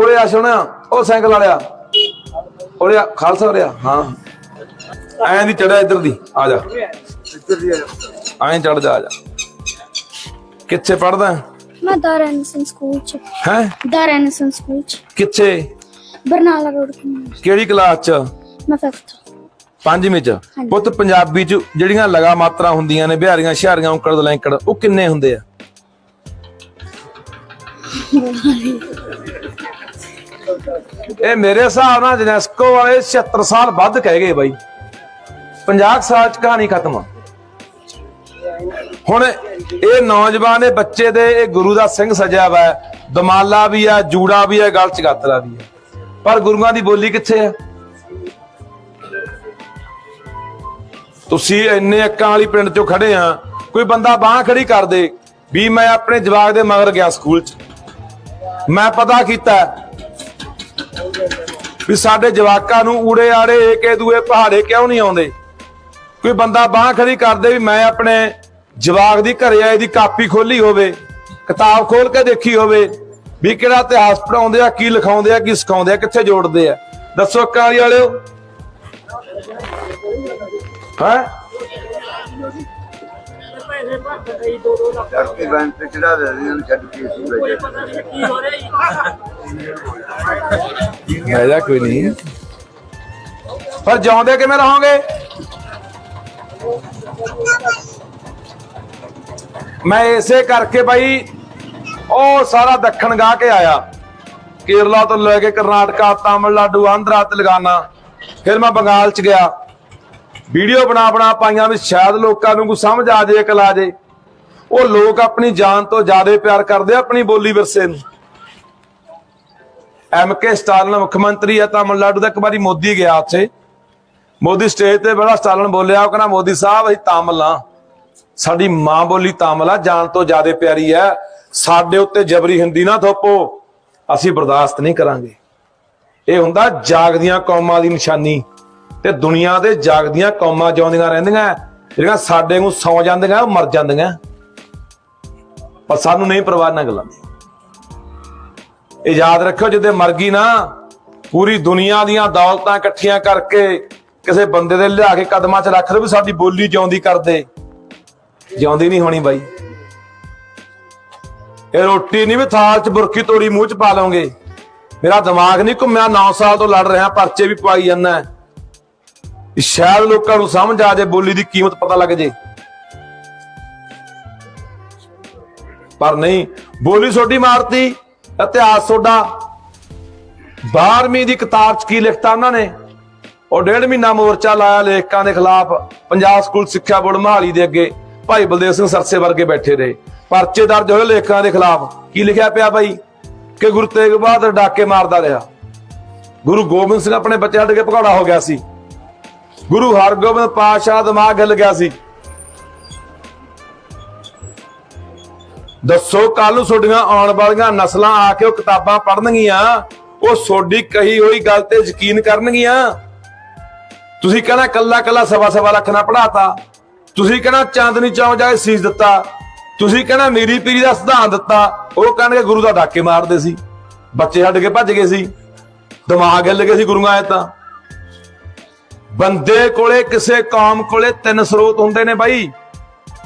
ਓਰੇ ਆ ਸੁਣਿਆ ਉਹ ਸਾਈਕਲ ਵਾਲਿਆ। ਓਰੇ ਆ, ਖਾਲਸਾ ਆ, ਹਾਂ। ਐਂ ਦੀ ਚੜਿਆ ਇੱਧਰ ਦੀ ਆ ਜਾ। ਐਂ ਚੜ ਜਾ ਆ ਜਾ। ਕਿੱਥੇ ਪੜਦਾ ਮੈਂ ਦਾਰਾ ਐਨਸਨ ਸਕੂਲ ਚ। ਹੈ? ਦਾਰਾ ਐਨਸਨ ਸਕੂਲ ਚ। ਕਿੱਥੇ? ਬਰਨਾਲਾ ਰੋਡ ਤੇ ਕਿਹੜੀ ਕਲਾਸ ਚ? ਮੈਂ 5th ਪੰਜਵੀਂ ਚ। ਪੁੱਤ ਪੰਜਾਬੀ ਚ ਜਿਹੜੀਆਂ ਲਗਾ ਮਾਤਰਾ ਹੁੰਦੀਆਂ ਨੇ ਬਿਹਾਰੀਆਂ ਸ਼ਹਿਰੀਆਂ ਔਂਕੜ ਦਲੈਂਕੜ ਉਹ ਕਿੰਨੇ ਹੁੰਦੇ ਆ? ਇਹ ਮੇਰੇ ਹਿਸਾਬ ਨਾਲ ਯੂਨੈਸਕੋ ਵਾਲੇ 76 ਸਾਲ ਵੱਧ ਕਹਿ ਗਏ ਬਾਈ। 50 ਸਾਲ ਚ ਕਹਾਣੀ ਖਤਮ ਹੁਣ ਇਹ ਨੌਜਵਾਨ, ਇਹ ਬੱਚੇ ਦੇ, ਇਹ ਗੁਰੂ ਦਾ ਸਿੰਘ ਸਜਿਆ ਵਾ ਦਮਾਲਾ ਵੀ ਆ ਜੂੜਾ ਵੀ ਆ ਗਲ ਚ ਗਾਤਰਾ ਵੀ ਆ ਪਰ ਗੁਰੂਆਂ ਦੀ ਬੋਲੀ ਕਿੱਥੇ ਆ? ਤੁਸੀਂ ਇੰਨੇ ਅੱਕਾਂ ਵਾਲੀ ਪਿੰਡ ਚੋਂ ਖੜੇ ਆ, ਕੋਈ ਬੰਦਾ ਬਾਹ ਖੜੀ ਕਰ ਦੇ ਵੀ ਮੈਂ ਆਪਣੇ ਜਵਾਕ ਦੇ ਮਗਰ ਗਿਆ ਸਕੂਲ ਚ। ਮੈਂ ਪਤਾ ਕੀਤਾ ਵੀ ਸਾਡੇ ਜਵਾਕਾਂ ਨੂੰ ਊੜੇ ਆੜੇ ਏਕੇ ਦੂਏ ਪਹਾੜੇ ਕਿਉਂ ਨਹੀਂ ਆਉਂਦੇ? ਕੋਈ ਬੰਦਾ ਬਾਹ ਖੜੀ ਕਰਦੇ ਵੀ ਮੈਂ ਆਪਣੇ ਜਵਾਕ ਦੀ ਘਰੇ ਆਏ ਦੀ ਕਾਪੀ ਖੋਲੀ ਹੋਵੇ ਕਿਤਾਬ ਖੋਲ ਕੇ ਦੇਖੀ ਹੋਵੇ ਵੀ ਕਿਹੜਾ ਇਤਿਹਾਸ ਪੜਾਉਂਦੇ ਆ ਕੀ ਲਿਖਾਉਂਦੇ ਆ ਕੀ ਸਿਖਾਉਂਦੇ ਆ ਕਿੱਥੇ ਜੋੜਦੇ ਆ? ਦੱਸੋ ਕਾਲੀ ਵਾਲਿਓ। ਹੈ? ਕਰਕੇ ਬੈਂਕ ਤੇ ਚੜਾ ਦੇ ਇਹਨਾਂ ਨੂੰ ਛੱਡ ਕੇ ਸੀ ਵਿੱਚ ਹੈ ਕੋਈ ਨਹੀਂ। ਪਰ ਜਿਉਂਦੇ ਕਿਵੇਂ ਰਹੋਗੇ? ਮੈਂ ਇਸੇ ਕਰਕੇ ਬਾਈ ਉਹ ਸਾਰਾ ਦੱਖਣ ਗਾ ਕੇ ਆਇਆ। ਕੇਰਲਾ ਤੋਂ ਲੈ ਕੇ ਕਰਨਾਟਕਾ, ਤਾਮਿਲਨਾਡੂ, ਆਂਧਰਾ ਤੇਲੰਗਾਨਾ ਫਿਰ ਮੈਂ ਬੰਗਾਲ ਚ ਗਿਆ। ਵੀਡੀਓ ਬਣਾ ਬਣਾ ਪਾਈਆਂ ਵੀ ਸ਼ਾਇਦ ਲੋਕਾਂ ਨੂੰ ਕੋਈ ਸਮਝ ਆ ਜੇ ਅਕਲ ਆ ਜੇ। ਉਹ ਲੋਕ ਆਪਣੀ ਜਾਨ ਤੋਂ ਜ਼ਿਆਦਾ ਪਿਆਰ ਕਰਦੇ ਆ, ਆਪਣੀ ਬੋਲੀ ਵਿਰਸੇ ਨੂੰ। ਐਮ ਕੇ ਸਟਾਲਿਨ ਮੁੱਖ ਮੰਤਰੀ ਹੈ ਤਾਮਿਲਨਾਡੂ ਦਾ ਇੱਕ ਵਾਰੀ ਮੋਦੀ ਗਿਆ ਉੱਥੇ। ਮੋਦੀ ਸਟੇਜ ਤੇ ਬੜਾ ਸਟਾਲਿਨ ਬੋਲਿਆ, ਉਹ ਕਹਿੰਦਾ, ਮੋਦੀ ਸਾਹਿਬ, ਅਸੀਂ ਤਾਮਿਲ ਆ। ਸਾਡੀ ਮਾਂ ਬੋਲੀ ਤਾਮਿਲ ਆ ਜਾਨ ਤੋਂ ਜ਼ਿਆਦਾ ਪਿਆਰੀ ਹੈ ਸਾਡੇ ਉੱਤੇ ਜਬਰੀ ਹਿੰਦੀ ਨਾ ਥੋਪੋ, ਅਸੀਂ ਬਰਦਾਸ਼ਤ ਨਹੀਂ ਕਰਾਂਗੇ। ਇਹ ਹੁੰਦਾ ਜਾਗਦੀਆਂ ਕੌਮਾਂ ਦੀ ਨਿਸ਼ਾਨੀ। ਤੇ ਦੁਨੀਆ ਦੇ ਜਾਗਦੀਆਂ ਕੌਮਾਂ ਜਿਉਂਦੀਆਂ ਰਹਿੰਦੀਆਂ, ਜਿਹੜੀਆਂ ਸਾਡੇ ਨੂੰ ਸੌ ਜਾਂਦੀਆਂ, ਉਹ ਮਰ ਜਾਂਦੀਆਂ। ਪਰ ਸਾਨੂੰ ਨਹੀਂ ਪਰਵਾਹ ਨਾ ਗੱਲਾਂ। ਦੀ ਇਹ ਯਾਦ ਰੱਖਿਓ ਜਿੱਦੇ ਮਰ ਗਈ ਨਾ, ਪੂਰੀ ਦੁਨੀਆ ਦੀਆਂ ਦੌਲਤਾਂ ਇਕੱਠੀਆਂ ਕਰਕੇ ਕਿਸੇ ਬੰਦੇ ਦੇ ਲਿਆ ਕੇ ਕਦਮਾਂ 'ਚ ਰੱਖ ਲਓ ਵੀ ਸਾਡੀ ਬੋਲੀ ਜਿਉਂਦੀ ਕਰਦੇ ਜਿਉਂਦੀ ਨਹੀਂ ਹੋਣੀ ਬਾਈ। ਇਹ ਰੋਟੀ ਨਹੀਂ ਵੀ ਥਾਲ 'ਚ ਬੁਰਕੀ ਤੋੜੀ ਮੂੰਹ 'ਚ ਪਾ ਲਓਗੇ। ਮੇਰਾ ਦਿਮਾਗ ਨਹੀਂ ਘੁੰਮਿਆ 9 ਸਾਲ ਤੋਂ ਲੜ ਰਿਹਾ, ਪਰਚੇ ਵੀ ਪਵਾਈ ਜਾਂਦਾ। ਹੈ। ਸ਼ਾਇਦ ਲੋਕਾਂ ਨੂੰ ਸਮਝ ਆ ਜੇ ਬੋਲੀ ਦੀ ਕੀਮਤ ਪਤਾ ਲੱਗ ਜੇ। ਪਰ ਨਹੀਂ, ਬੋਲੀ ਛੋਟੀ ਮਾਰਤੀ। ਇਤਿਹਾਸ ਤੁਹਾਡਾ। 12ਵੀਂ ਦੀ ਕਿਤਾਬ 'ਚ ਕੀ ਲਿਖਤਾ ਉਹਨਾਂ ਨੇ? ਉਹ ਡੇਢ ਮਹੀਨਾ ਮੋਰਚਾ ਲਾਇਆ ਲੇਖਕਾਂ ਦੇ ਖਿਲਾਫ, ਪੰਜਾਬ ਸਕੂਲ ਸਿੱਖਿਆ ਬੋਰਡ ਮਹਾਲੀ ਦੇ ਅੱਗੇ, ਭਾਈ ਬਲਦੇਵ ਸਿੰਘ ਸਰਸੇ ਵਰਗੇ ਬੈਠੇ ਰਹੇ। ਪਰਚੇ ਦਰਜ ਹੋਏ ਲੇਖਕਾਂ ਦੇ ਖਿਲਾਫ। ਕੀ ਲਿਖਿਆ ਪਿਆ ਬਾਈ? ਕਿ ਗੁਰੂ ਤੇਗ ਬਹਾਦਰ ਡਾਕੇ ਮਾਰਦਾ ਰਿਹਾ। ਗੁਰੂ ਗੋਬਿੰਦ ਸਿੰਘ ਆਪਣੇ ਬੱਚੇ ਛੱਡ ਕੇ ਭਗੌੜਾ ਹੋ ਗਿਆ ਸੀ। ਗੁਰੂ ਹਰਗੋਬਿੰਦ ਪਾਤਸ਼ਾਹ ਦਾ ਦਿਮਾਗ ਹਿੱਲ ਗਿਆ ਸੀ। ਦੱਸੋ ਕੱਲ ਨੂੰ ਤੁਹਾਡੀਆਂ ਆਉਣ ਵਾਲੀਆਂ ਨਸਲਾਂ ਆ ਕੇ ਉਹ ਕਿਤਾਬਾਂ ਪੜਨਗੀਆਂ ਉਹ ਸੋਡੀ ਕਹੀ ਹੋਈ ਗੱਲ ਤੇ ਯਕੀਨ ਕਰਨਗੀਆਂ। ਤੁਸੀਂ ਕਹਿੰਦਾ ਕੱਲਾ ਕੱਲਾ ਸਵਾ ਸਵਾ ਲੱਖ ਨਾ ਪੜਾਤਾ ਤੁਸੀਂ ਕਹਿੰਦਾ ਚਾਂਦਨੀ ਚੌਂਕ ਜਾ ਕੇ ਸੀਸ ਦਿੱਤਾ, ਤੁਸੀਂ ਕਹਿੰਦਾ ਮੇਰੀ ਪੀਰੀ ਦਾ ਸਿਧਾਂਤ ਦਿੱਤਾ, ਉਹ ਕਹਿਣਗੇ ਗੁਰੂ ਦਾ ਡਾਕੇ ਮਾਰਦੇ ਸੀ, ਬੱਚੇ ਛੱਡ ਕੇ ਭੱਜ ਗਏ ਸੀ, ਦਿਮਾਗ ਹਿੱਲ ਗਏ ਸੀ ਗੁਰੂਆਂ ਐ ਤਾਂ ਬੰਦੇ ਕੋਲੇ ਕਿਸੇ ਕੌਮ ਕੋਲੇ ਤਿੰਨ ਸਰੋਤ ਹੁੰਦੇ ਨੇ ਬਾਈ,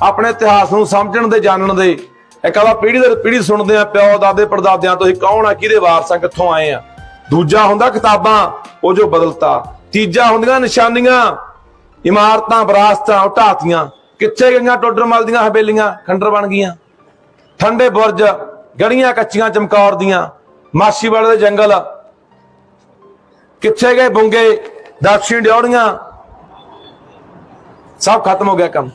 ਆਪਣੇ ਇਤਿਹਾਸ ਨੂੰ ਸਮਝਣ ਦੇ, ਜਾਣਨ ਦੇ। ਇੱਕ ਆਵਾ ਪੀੜ੍ਹੀ ਦਰ ਪੀੜ੍ਹੀ ਸੁਣਦੇ ਆ ਪਿਓ ਦਾਦੇ ਪੜਦਾਦਿਆਂ ਤੋਂ ਹੀ ਕੌਣ ਆ? ਕਿਹਦੇ ਵਾਰਸ ਕਿੱਥੋਂ ਆਏ ਆ? ਦੂਜਾ ਹੁੰਦਾ ਕਿਤਾਬਾਂ, ਉਹ ਜੋ ਬਦਲਤਾ। ਤੀਜਾ ਹੁੰਦੀਆਂ ਨਿਸ਼ਾਨੀਆਂ, ਇਮਾਰਤਾਂ, ਵਿਰਾਸਤਾਂ ਉਹ ਕਿੱਥੇ ਗਈਆਂ ਟੋਡਰਮਲ ਦੀਆਂ ਹਵੇਲੀਆਂ? ਖੰਡਰ ਬਣ ਗਈਆਂ। ਠੰਡੇ ਬੁਰਜ, ਗੜੀਆਂ ਕੱਚੀਆਂ ਚਮਕੌਰ ਦੀਆਂ। ਮਾਛੀਵਾੜੇ ਦੇ ਜੰਗਲ। ਕਿੱਥੇ ਗਏ ਬੁੰਗੇ? ਦਕਸ਼ਿਣ ਡਿਉੜੀਆਂ ਸਭ ਖਤਮ ਹੋ ਗਿਆ ਕੰਮ।